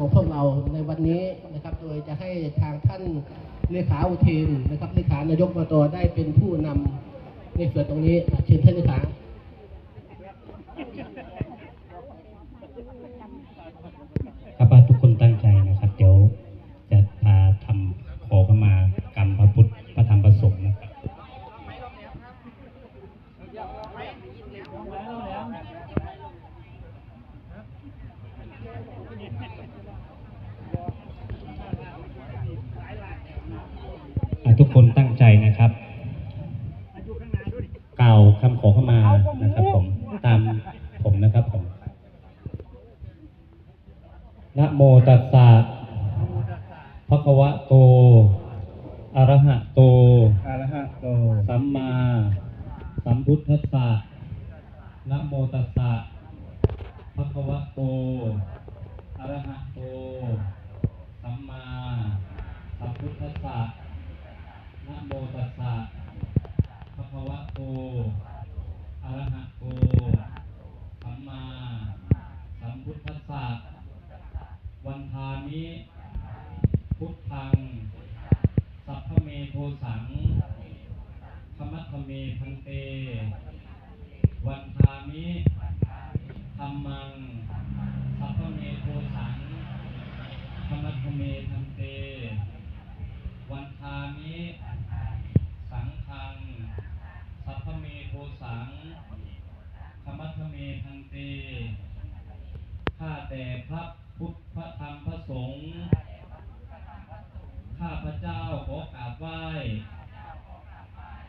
ของพวกเราในวันนี้นะครับ โดยจะให้ทางท่านเลขาอุเทนนะครับเลขานายกอบตได้เป็นผู้นำในส่วนตรงนี้เชิญท่านเลขา สสะภะคะวะโต อะระหะโต สัมมาสัมพุทธัสสะนะโมตัสสะภะคะวะโต อะระหะโต สัมมาสัมพุทธัสสะวันทามิ พุทธัง สัพพเมโทสังธรรมะธรรมเมพันเต วันทามิธรรมัง สัพพะเมโทสัง ธรรมะธรรมเมพันเต วันทามิ สังฆัง สัพพะเมโทสัง ธรรมะธรรมเมพันเต ข้าแต่พระพุทธพระธรรมพระสงฆ์ ข้าพระเจ้าขอกราบไหว้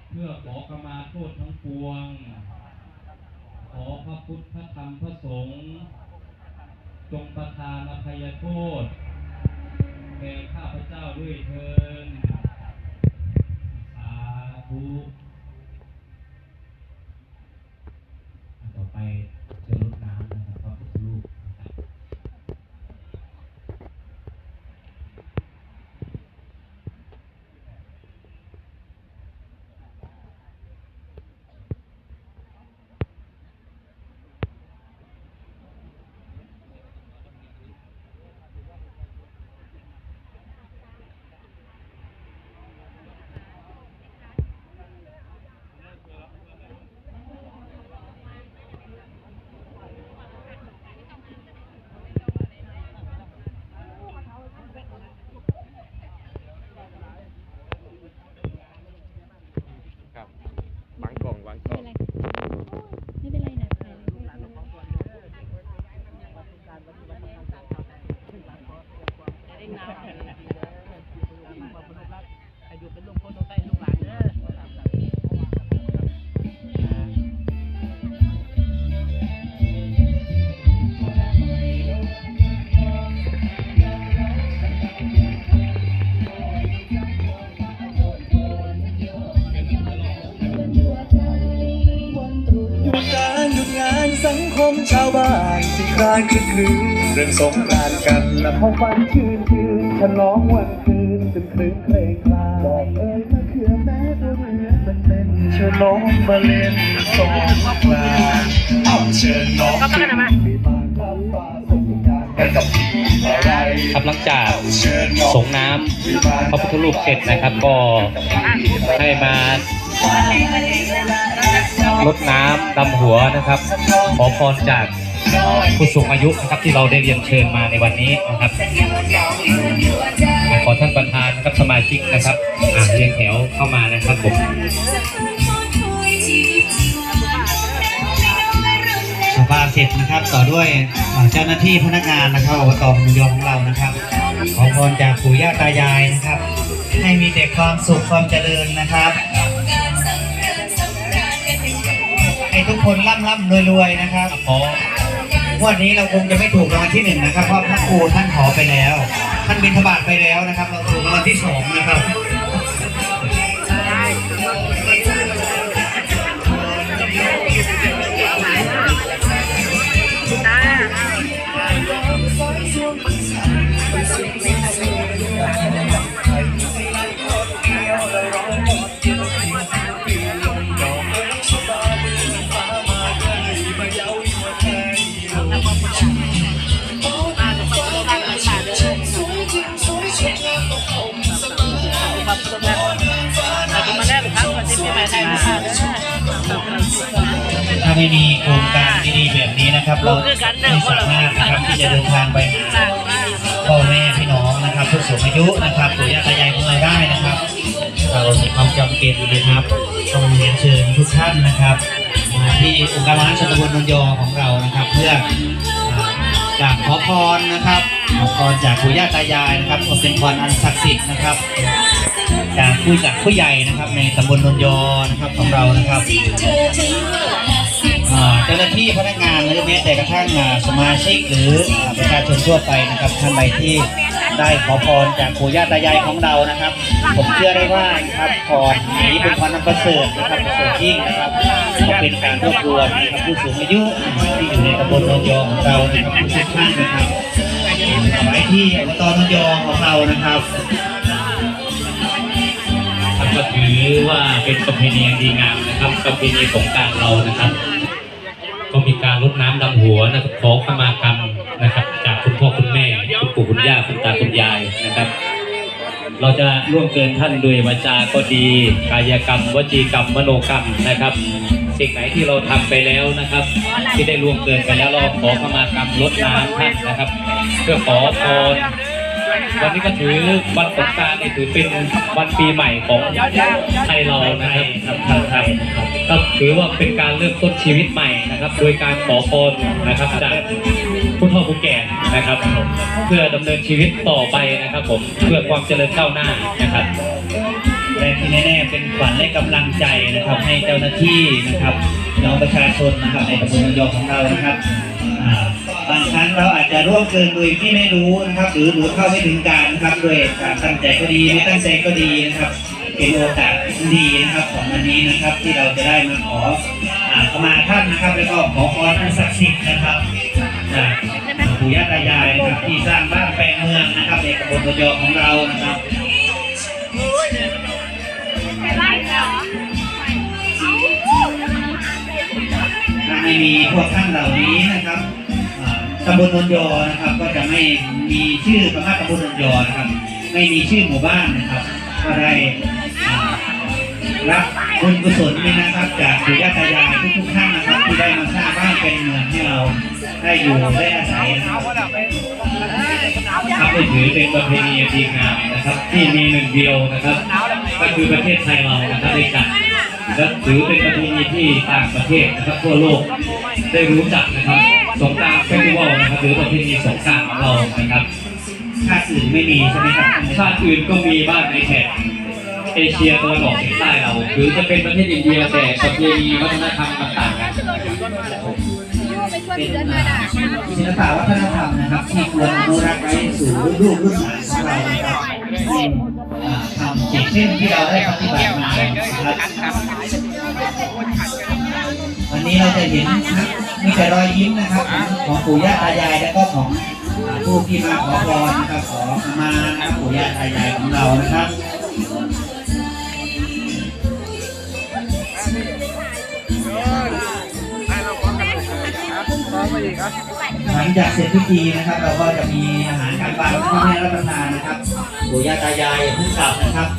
เพื่อ ขอขมาโทษทั้งปวง ขอพระพุทธพระธรรมพระสงฆ์จงประทานอภัยโทษแก่ข้าพระเจ้าด้วยเถินสาธุต่อไป มชาวบ้านที่คลานคืนคืนเรื่องสงกรานต์กันและพอฟันชื่นชื่นฉลองวันคืนจนคลื้นเคลงคลาบอกเอ่ยมะเขือแม้ตัวเรือมันเป็นฉลองมาเล่นสงกรานต์เอาเชิญน้องขึ้นมีบานรับฟ้าสงกรานต์กันกับพี่อะไรครับหลังจากเชิญน้องสงน้ำพระพุทธรูปเสร็จนะครับ ก็ให้มา ลดน้ำดำหัวนะครับ ขอพรจากผู้สูงอายุนะครับที่เราได้เรียนเชิญมาในวันนี้นะครับขอท่านประธานนะครับสมาชิกนะครับเรียงแถวเข้ามานะครับผมสภาเสร็จนะครับต่อด้วยเจ้าหน้าที่พนักงานนะครับอบตพนมยงของเรานะครับ ขอพรจากปู่ย่าตายายนะครับ ให้มีแต่ความสุขความเจริญนะครับ ทุกคนร่ำร่ำรวยรวยนะครับ ขอวันนี้เราคงจะไม่ถูกรางวัลที่หนึ่งนะครับ เพราะพระครูท่านขอไปแล้ว ท่านบิณฑบาตไปแล้วนะครับ เราถูกรางวัลที่สองนะครับ ถ้าไม่มีโครงการดีๆแบบนี้นะครับ เราไม่สามารถนะครับที่จะเดินทางไปหาพ่อแม่พี่น้องนะครับผู้สูงอายุนะครับปู่ย่าตายายของเราได้นะครับ เรามีความจำเป็นนะครับต้องเรียนเชิญทุกท่านนะครับมาที่องค์การมหาชนบทนนยอของเรานะครับ เพื่อ กราบขอพรนะครับขอพรจากปู่ย่าตายายนะครับก็เป็นพรอันศักดิ์สิทธิ์นะครับ จากผู้จากผู้ใหญ่นะครับในตำบลนนยอนะครับของเรานะครับอ่าเจ้าหน้าที่พนักงานหรือแม้แต่กระทั่งสมาชิกหรือประชาชนทั่วไปนะครับท่านใดที่ ได้ขอพรจากปู่ย่าตายายของเรานะครับ ผมเชื่อได้ว่านะครับพรนี้เป็นพรนันประเสริฐนะครับประเสริฐยิ่งนะครับก็เป็นการรวบรวมนะครับผู้สูงอายุที่อยู่ในตำบลนนยอของเรานะครับทุกท่านนะครับเอาไว้ที่อบตนนยอของเรานะครับก็ถือว่าเป็นประเพณีดีงามนะครับประเพณีสงการเรานะครับ ก็มีการรดน้ำดำหัวนะครับขอขมากรรม ปู่คุณย่าคุณตาคุณยายนะครับ เราจะร่วมเกินท่านด้วยวาจาก็ดี กายกรรมวจีกรรมมโนกรรมนะครับ สิ่งไหนที่เราทำไปแล้วนะครับ ที่ได้ล่วงเกินไปแล้วเราขอขมากรรมลดน้ำท่านนะครับ เพื่อขอพร วันนี้ก็ถือวันสงกรารนี่ถือเป็นวันปีใหม่ของไทยเรานะครับครับชาวไทยนะครับก็ถือว่าเป็นการเริ่มต้นชีวิตใหม่นะครับ โดยการขอพรนะครับจากผู้เฒ่าผู้แก่นะครับเพื่อดำเนินชีวิตต่อไปนะครับ ผมเพื่อความเจริญก้าวหน้านะครับ และที่แน่ๆเป็นขวัญและกำลังใจนะครับให้เจ้าหน้าที่นะครับน้องประชาชนนะครับในตำบลนนยองของเรานะครับอ่าบางครั้ง เราอาจจะร่วมเกินโดยที่ไม่รู้นะครับหรือรู้เข้าไม่ถึงการนะครับโดยการตั้งใจก็ดีไม่ตั้งใจก็ดีนะครับเป็นโอกาสดีนะครับของวันนี้นะครับที่เราจะได้มาขออ่าเข้ามาท่านนะครับ แล้วก็ขอพรอันศักดิ์สิทธิ์นะครับจากปู่ย่าตายายนะครับที่สร้างบ้านแปลงเมืองนะครับในตำบลนนยองของเรานะครับถ้าไม่มีพวกท่านเหล่านี้นะครับอ่าตำบลนนยอนะครับ ก็จะไม่มีชื่อประภาสตำบลนนยอนะครับ ไม่มีชื่อหมู่บ้านนะครับ ก็ได้รับบุญกุศลนี้นะครับ จากปู่ย่าตายายทุกๆท่านนะครับ ที่ได้มาสร้างบ้านเป็นเมืองให้เราได้อยู่ได้อาศัยนะครับก็ถือเป็นประเพณีอันดีงามนะครับ ที่มีหนึ่งเดียวนะครับ ก็คือประเทศไทยเรานะครับได้จัดและถือเป็นประเพณีที่ต่างประเทศนะครับทั่วโลกได้รู้จักนะครับ หรือประเพณีสงกรานต์ของเรานะครับชาติอื่นไม่มีใช่ไหมครับชาติอื่นก็มีบ้างในแถบเอเชียตะวันออกเฉียงใต้เรา หรือจะเป็นประเทศอินเดียแต่ประเพณีวัฒนธรรมต่างๆกันเป็นศิลปะวัฒนธรรมนะครับที่ควรอนุรักษ์ไว้สู่ลูกรุ่นหลานของเรานะครับให้อ่าทำสิ่งที่ที่เราได้ปฏิบัติมานะครับวันนี้เราจะเห็นนะ มีแต่รอยยิ้มนะครับ ของปู่ย่าตายายแล้วก็ของผู้ที่มาขอพรนะครับขอมานะครับปู่ย่าตายายของเรานะครับหลังจากเสร็จพิธีนะครับ เราก็จะมีอาหารกลางวันที่ให้รับประทานนะครับปู่ย่าตายายอย่าเพิ่งกลับนะครับ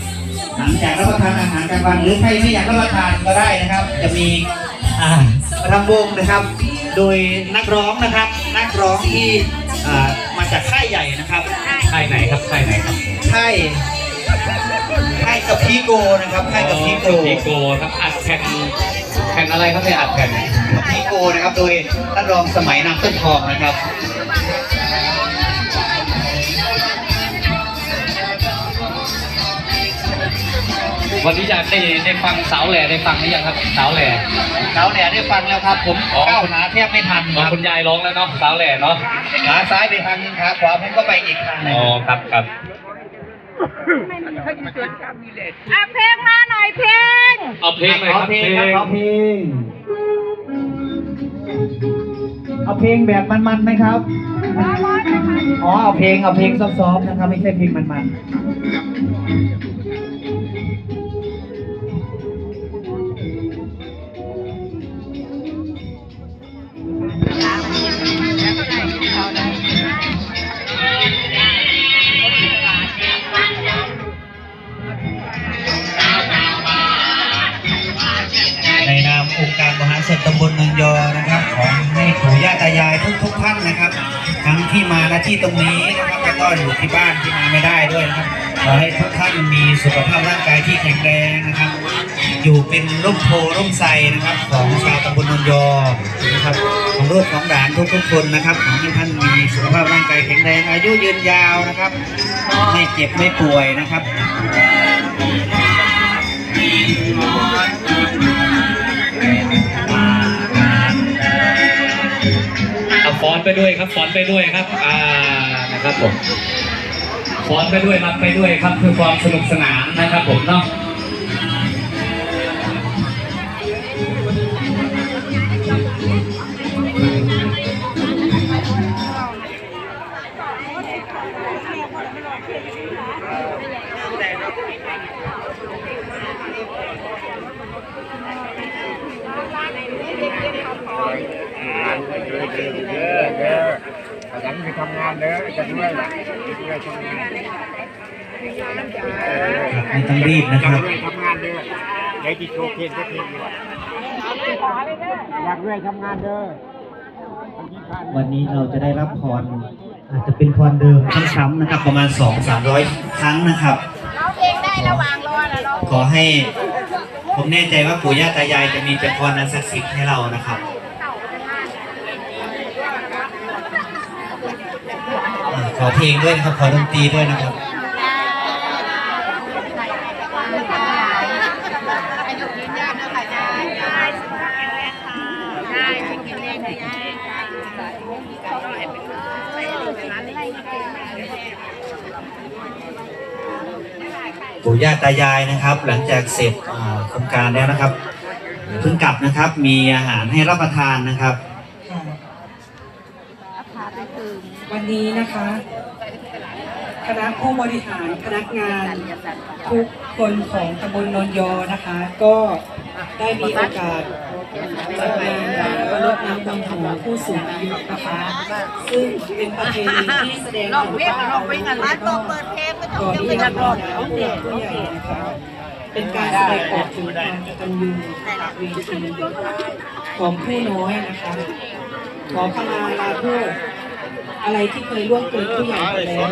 หลังจากรับประทานอาหารกางวันหรือใครไม่อยากรับประทานก็ได้นะครับ จะมีอ่าประทำวงนะครับ โดยนักร้องนะครับ นักร้องที่อ่ามาจากค่ายใหญ่นะครับค่ายไหนครับค่ายไหนครับค่ายค่ายกับพีโกนะครับค่ายกับพีโกพีโกครับอัดแผ่นแผ่นอะไรครับเนี่ยอัดแผ่นกับพีโกนะครับ โดยท่านรองสมัยนามต้นทองนะครับ วันนี้อยากได้ได้ฟังสาวแหล่ได้ฟังหรือยังครับสาวแหล่สาวแหล่ได้ฟังแล้วครับ ผมอ๋อก้าวหาแทบไม่ทันอ๋อครับคุณยายร้องแล้วเนาะสาวแหล่เนาะขาซ้ายไปทางหนึงขาขวาผมก็ไปอีกทางหนึงอ๋อครับครับอะเพลงมาหน่อยเพลงเอาเพลงหน่อยขอครับเพเพลลงงครับขอเพลงเอาเพลงแบบมันๆไหมครับอ๋อเอาเพลงเอาเพลงซอฟๆนะครับไม่ใช่เพลงมันที่ รงนี้นะครับแล้วก็อยู่ที่บ้านที่มาไม่ได้ด้วยนะครับขอให้ทุกท่านมีสุขภาพร่างกายที่แข็งแรงนะครับ อยู่เป็นร่มโพร่มไทรนะครับ ของชาวตำบลนนยอนะครับของลูกของหลานทุกๆคนนะครับขอให้ท่านมีสุขภาพร่างกายแข็งแรง อายุยืนยาวนะครับ ไม่เจ็บไม่ป่วยนะครับ ฟ้อนไปด้วยครับฟ้อนไปด้วยครับ อ่านะครับผมฟ้อนไปด้วยรับไปด้วยครับคือความสนุกสนานนะครับผมเนาะ ขยันไปทำงานเด้อจะด้วยด้วยทำงานไม่ต้องรีบนะครับทำงานเด้อเดี๋ยวจะโชว์เพลงก็เพลงอยากด้วยทำงานเด้อวันนี้เราจะได้รับพรอาจจะเป็นพรเดิมซ้ำๆนะครับ ประมาณ 2 3 0 0 ครั้งนะครับเร้องเพลงได้ระหว่างรอนะร้องขอให้ผมแน่ใจว่าปู่ย่าตายายจะมีแต่พรอันศักดิ์สิทธิ์ให้เรานะครับอ่า ขอเพลงด้วยนะครับ ขอดนตรีด้วยนะครับปู่ย่าตายายนะครับ หลังจากเสร็จโครงการแล้วนะครับเพิ่งกลับนะครับ มีอาหารให้รับประทานนะครับ วันนี้นะคะ คณะผู้บริหารพนักงานทุกคนของตำบลนนยอนะคะ ก็ได้มีโอกาสจัดงานรดน้ำดำหัวผู้สูงอายุนะคะ ซึ่งเป็นประเพณีที่แสดงถึงความอาลัยแล้วก็ก่อนที่จะรอดผู้หลักผู้ใหญ่นะคะเป็นการแสดงออกถึงความกตัญญูกตเวทีของผู้น้อยนะคะขอขมาลาโทษ อะไรที่เคยล่วงเกินผู้ใหญ่ไปแล้ว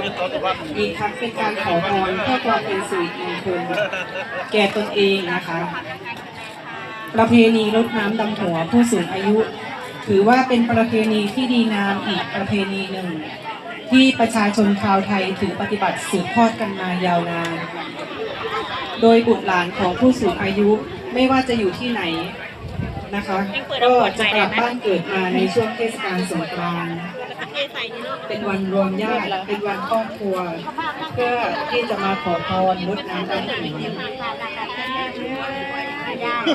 อีกทั้งเป็นการขอพรเพื่อความเป็นสิริมงคลแก่ตนเองนะคะ ประเพณีรดน้ำดำหัวผู้สูงอายุ ถือว่าเป็นประเพณีที่ดีงามอีกประเพณีหนึ่ง ที่ประชาชนชาวไทยถือปฏิบัติสืบทอดกันมายาวนาน โดยบุตรหลานของผู้สูงอายุไม่ว่าจะอยู่ที่ไหน นะคะก็จะกลับบ้านเกิดมาในช่วงเทศกาลสงกรานต์เป็นวันรวมญาติเป็นวันครอบครัว เพื่อที่จะมาขอพรลดน้ำดำหัว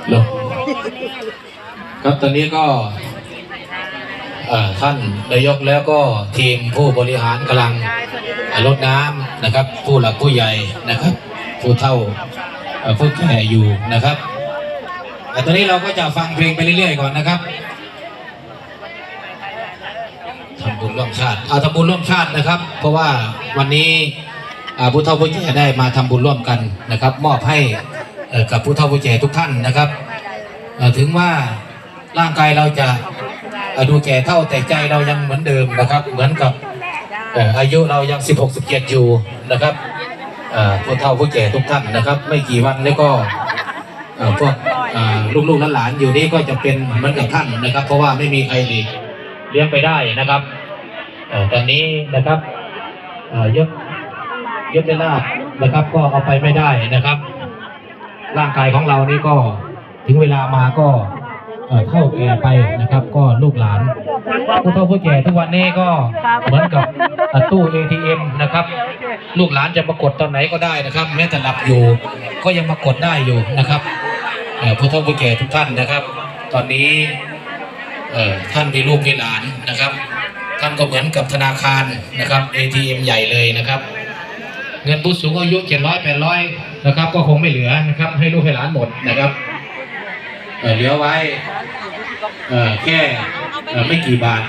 เหรอครับตอนนี้ก็เอ่อท่านนายกแล้วก็ทีมผู้บริหารกำลังรดน้ำนะครับ ผู้หลักผู้ใหญ่นะครับ ผู้เฒ่าเอ่อผู้แก่อยู่นะครับ แต่ตอนนี้เราก็จะฟังเพลงไปเรื่อยๆก่อนนะครับทำบุญร่วมชาติเอาทำบุญร่วมชาตินะครับ เพราะว่าวันนี้อาผู้เฒ่าผู้แก่ได้มาทำบุญร่วมกันนะครับ มอบให้กับผู้เฒ่าผู้แก่ทุกท่านนะครับถึงว่าร่างกายเราจะดูแก่เท่าแต่ใจเรายังเหมือนเดิมนะครับ เหมือนกับอายุเรายัง 16 17 อยู่นะครับผู้เฒ่าผู้แก่ทุกท่านนะครับ ไม่กี่วันแล้วก็พวก ลูกๆหลานๆอยู่นี่ก็จะเป็นเหมือนกับท่านนะครับ เพราะว่าไม่มีใครหลีกเลี้ยงไปได้นะครับอตอนนี้นะครับเอ่อยศยศนาถนะครับ ก็เอาไปไม่ได้นะครับ ร่างกายของเรานี่ก็ถึงเวลามาก็เอ่อเท่าแก่ไปนะครับ ก็ลูกหลานผู้เฒ่าผู้แก่ทุกวันนี้ก็เหมือนกับเอ่อตู้ ATM นะครับ ลูกหลานจะมากดตอนไหนก็ได้นะครับ แม้แต่หลับอยู่ก็ยังมากดได้อยู่นะครับ ผู้เฒ่าผู้แก่ทุกท่านนะครับ ตอนนี้ท่านมีลูกมีหลานนะครับ ท่านก็เหมือนกับธนาคารนะครับ ATM ใหญ่เลยนะครับ เงินผู้สูงอายุเจ็ดร้อยแปดร้อยนะครับ ก็คงไม่เหลือนะครับ ให้ลูกให้หลานหมดนะครับเเหลือไว้แค่ไม่กี่บาท